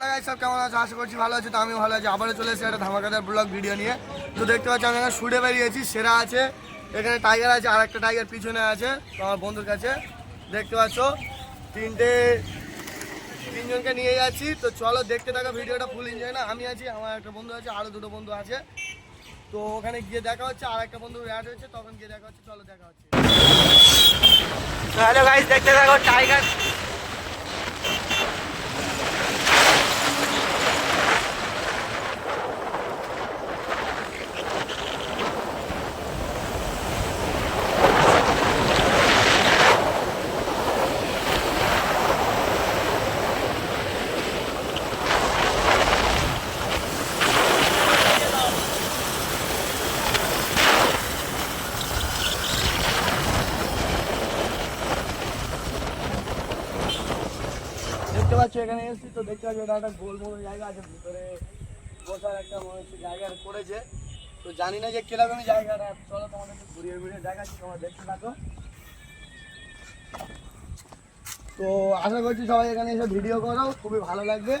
সব কেমন আছে? আশা করছি ভালো আছে, তো আমি ভালো আছি। আবারও চলে এসেছি একটা ধামাকাদার ব্লগ ভিডিও নিয়ে। তো দেখতে পাচ্ছি, আমি এখানে শুটে বেরিয়েছি, সেরা আছে। এখানে টাইগার আছে আর একটা টাইগার পিছনে আছে, তো আমার বন্ধুর কাছে। দেখতে পাচ্ছ, তিনটে তিনজনকে নিয়ে যাচ্ছি। তো চলো দেখতে থাকো ভিডিওটা ফুল এনজয় না। আমি আছি, আমার একটা বন্ধু আছে, আরও দুটো বন্ধু আছে। তো ওখানে গিয়ে দেখা হচ্ছে আর একটা বন্ধু অ্যাড হয়েছে, তখন গিয়ে দেখা হচ্ছে, চলো দেখা হচ্ছে। হ্যালো গাইস দেখতে থাকো টাইগার দেখতে পাচ্ছ এখানে এসেছি, তো দেখতে পাচ্ছ এটা একটা গোল মতো জায়গা আছে, ভিতরে বসার একটা জায়গা করেছে। তো জানি না যে কীরকম জায়গাটা, চলো তোমাদের একটু ঘুরিয়ে ঘুরিয়ে দেখাচ্ছি, তোমরা দেখতে থাকো। তো আশা করছি সবাই এখানে এসে ভিডিও করো, খুবই ভালো লাগবে।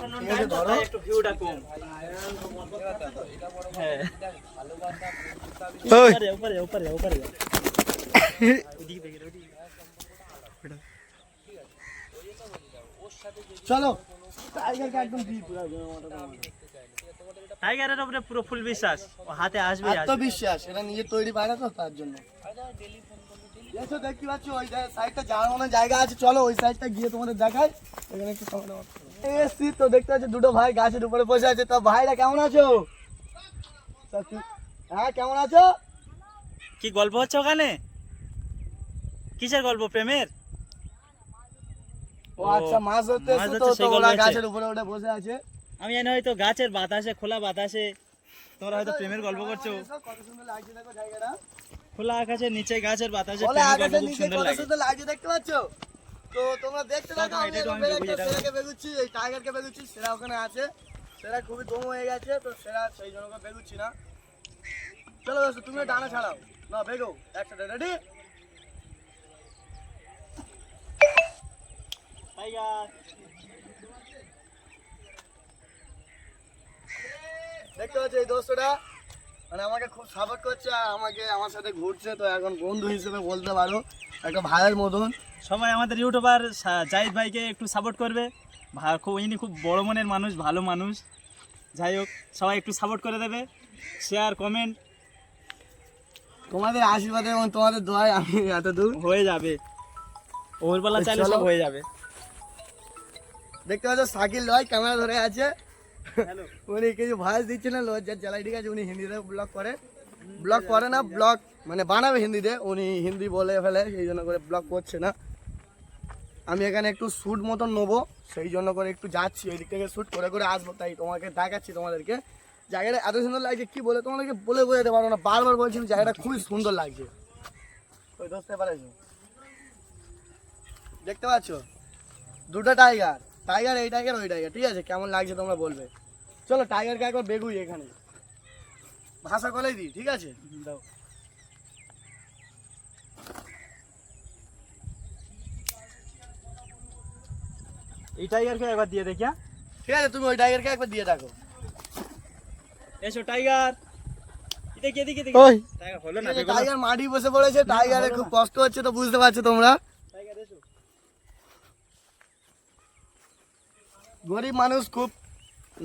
এখন afternoon ঠিক আছে, time তো, ধরো। তাই একটু ভিউটা কম। হ্যাঁ। ওই। উপরে, উপরে, উপরে, উপরে। ওদিকে দেখে, ওদিকে। চলো টাইগারকে একদম দিই পুরো টাইগারের উপরে পুরো ফুল বিশ্বাস ও হাতে আসবে আসবে আত্মবিশ্বাস এটা নিজের তৈরি পায় না তো তার জন্য এসো দেখতে পাচ্ছ ওই সাইডটা যাওয়ার মতো জায়গা আছে। চলো ওই সাইডটা গিয়ে তোমাদের দেখাই। এখানে একটু। এসছি তো দেখতে পাচ্ছ দুটো ভাই গাছের উপরে বসে আছে। তো ভাইরা কেমন আছো? হ্যাঁ কেমন আছো? কি গল্প হচ্ছে ওখানে? কিসের গল্প প্রেমের? ও আচ্ছা মাছ ধরতে তো ওরা গাছের উপরে উঠে বসে আছে। আমি জানি হয়তো গাছের বাতাসে খোলা বাতাসে তোমরা হয়তো প্রেমের গল্প করছ। কত সুন্দর লাগছে দেখো জায়গাটা। খোলা আকাশের নিচে গাছের বাতাসে গল্প আকাশের নিচে কত সুন্দর লাগছে দেখতে পাচ্ছ? তো তোমরা দেখতে থাকো আমি এখন বের একটা সেরাকে বেগুচ্ছি এই টাইগারকে বেগুচ্ছি সেরা ওখানে আছে। সেরা খুবই দম হয়ে গেছে তো সেরা সেই জন্য বেগুচ্ছি না। চলো দোস্ত তুমি ডানা ছাড়াও। না বেগো একসাথে রেডি? টাইগার দেখতে পাচ্ছ এই দোস্তটা? মানে আমাকে খুব সাপোর্ট করছে আমাকে আমার সাথে ঘুরছে তো এখন বন্ধু হিসেবে বলতে পারো একটা ভাইয়ের মতন। সবাই আমাদের ইউটিউবার জাহিদ ভাইকে একটু সাপোর্ট করবে। খুব ইনি খুব বড় মনের মানুষ ভালো মানুষ। যাই হোক সবাই একটু সাপোর্ট করে দেবে। শেয়ার কমেন্ট তোমাদের আশীর্বাদে এবং তোমাদের দোয়ায় আমি এত দূর হয়ে যাবে। ওরবেলা তো চাইলে সব হয়ে যাবে। দেখতে পাচ্ছ সাকিল লয় ক্যামেরা ধরে আছে। উনি কিছু ভয়েস দিচ্ছে না লজ্জার জ্বালাই। ঠিক আছে, উনি হিন্দিতে ব্লগ করে। ব্লগ করে না ব্লগ মানে বানাবে হিন্দিতে। উনি হিন্দি বলে ফেলে, সেই জন্য করে ব্লগ করছে না। আমি এখানে একটু শ্যুট মতন নেব, সেই জন্য করে একটু যাচ্ছি, ওই দিক থেকে শ্যুট করে করে আসব। তাই তোমাকে দেখাচ্ছি তোমাদেরকে। জায়গাটা এত সুন্দর লাগছে, কি বলে তোমাদেরকে বলে বোঝাতে পারব না। বারবার বলছি জায়গাটা খুবই সুন্দর লাগছে। ওই দোষতে পারেছো দেখতে পাচ্ছ? দুটো টাইগার টাইগার এই টাইগার ওই টাইগার ঠিক আছে? কেমন লাগছে তোমরা বলবে। চলো টাইগারকে একবার বেগুই এখানে। ভাষা কলেই দিই ঠিক আছে? দাও। এই টাইগারকে একবার দিয়ে দেখি হ্যাঁ? ঠিক আছে তুমি ওই টাইগারকে একবার দিয়ে রাখো এসো টাইগার। টাইগার মাটি বসে পড়েছে টাইগারের খুব কষ্ট হচ্ছে তো বুঝতে পারছ তোমরা টাইগার এসো গরিব মানুষ খুব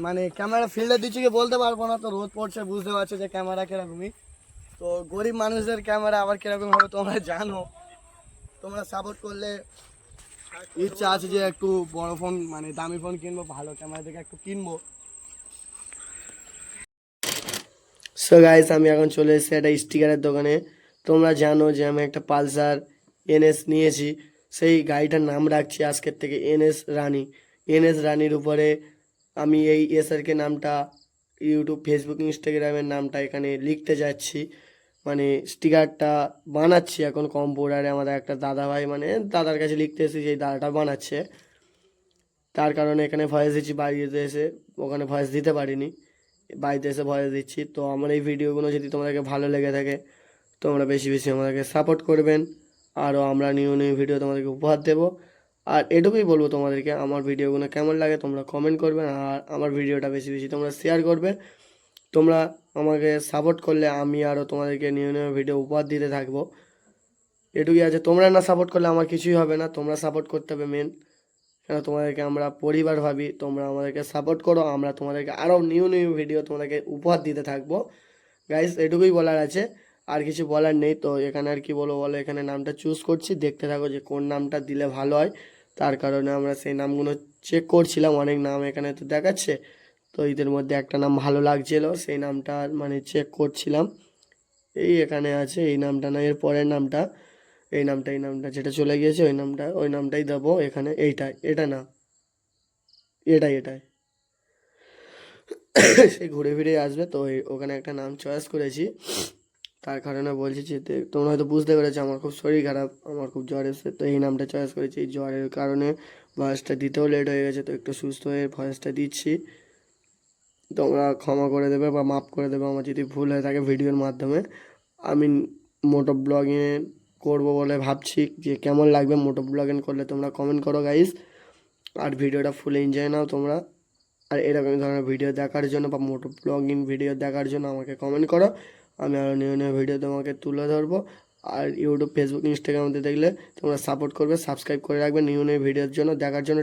মানে ক্যামেরা ফিল্ডে দিচ্ছে কি বলতে পারব না, তো রোদ পড়ছে, বুঝতে পারছ যে ক্যামেরা কিরকমই। তো গরিব মানুষদের ক্যামেরা আবার কীরকম হবে তোমরা জানো। তোমরা সাপোর্ট করলে ইচ্ছা আছে যে একটু বড় ফোন মানে দামি ফোন কিনবো, ভালো ক্যামেরা থেকে একটু কিনবো। সো গাইস আমি এখন চলে এসেছি একটা স্টিকারের দোকানে। তোমরা জানো যে আমি একটা পালসার এনএস নিয়েছি। সেই গাড়িটার নাম রাখছি আজকের থেকে এনএস রানি। এনএস রানির উপরে আমি এই এসআরকে নামটা ইউটিউব ফেসবুক ইনস্টাগ্রামের নামটা এখানে লিখতে যাচ্ছি। মানে স্টিকারটা বানাচ্ছি এখন কম্পিউটারে আমাদের একটা দাদা ভাই মানে দাদার কাছে লিখতে এসেছি সেই দাদাটা বানাচ্ছে। তার কারণে এখানে ভয়েস দিচ্ছি, বাড়িতে এসে ওখানে ভয়েস দিতে পারিনি। বাড়িতে এসে ভয়েস দিচ্ছি। তো আমার এই ভিডিওগুলো যদি তোমাদেরকে ভালো লেগে থাকে, তোমরা বেশি বেশি আমাদেরকে সাপোর্ট করবেন। আরও আমরা নিউ নিউ ভিডিও তোমাদেরকে উপহার দেবো। আর এটুকুই বলব তোমাদেরকে, আমার ভিডিওগুলো কেমন লাগে তোমরা কমেন্ট করবে আর আমার ভিডিওটা বেশি বেশি তোমরা শেয়ার করবে। তোমরা আমাকে সাপোর্ট করলে আমি আরও তোমাদেরকে নিউ নিউ ভিডিও উপহার দিতে থাকব। এটুকুই আছে, তোমরা না সাপোর্ট করলে আমার কিছুই হবে না, তোমরা সাপোর্ট করতে হবে মেন কেন তোমাদেরকে আমরা পরিবার ভাবি, তোমরা আমাদেরকে সাপোর্ট করো, আমরা তোমাদেরকে আরও নিউ নিউ ভিডিও তোমাদেরকে উপহার দিতে থাকব। গাইস এটুকুই বলার আছে, আর কিছু বলার নেই, তো এখানে আর কি বলব বলো, এখানে নামটা চুজ করছি, দেখতে থাকো যে কোন নামটা দিলে ভালো হয়। তার কারণে আমরা সেই নামগুলো চেক করছিলাম, অনেক নাম এখানে তো দেখাচ্ছে। তো এদের মধ্যে একটা নাম ভালো লাগছিল, সেই নামটা মানে চেক করছিলাম। এই এখানে আছে, এই নামটা না, এর পরের নামটা। এই নামটা এই নামটা যেটা চলে গিয়েছে, ওই নামটা, ওই নামটাই দেবো এখানে, এইটাই, এটা না। এটাই এটাই। সে ঘুরে ফিরে আসবে, তো ওখানে একটা নাম চয়েস করেছি। তার কারণে বলছি যে তোমরা হয়তো বুঝতে পেরেছ, আমার খুব শরীর খারাপ, আমার খুব জ্বর এসেছে। তো এই নামটা চয়েস করেছি। এই জ্বরের কারণে ভয়েসটা দিতেও লেট হয়ে গেছে, তো একটু সুস্থ হয়ে ভয়েসটা দিচ্ছি। তোমরা ক্ষমা করে দেবে বা মাফ করে দেবে, আমার যদি ভুল হয়ে থাকে ভিডিওর মাধ্যমে। আমি মোটো ব্লগিং করব বলে ভাবছি যে, কেমন লাগবে মোটো ব্লগিং করলে তোমরা কমেন্ট করো গাইস আর ভিডিওটা ফুল এনজয় নাও তোমরা। আর এরকম ধরনের ভিডিও দেখার জন্য বা মোটো ব্লগিং ভিডিও দেখার জন্য আমাকে কমেন্ট করো। আমি আরও নিউ নিউ ভিডিও তোমাকে তুলে ধরবো। আর ইউটিউব ফেসবুক ইনস্টাগ্রামতে দেখলে তোমরা সাপোর্ট করবে সাবস্ক্রাইব করে রাখবে নিউ নিউ ভিডিওর জন্য। দেখার জন্য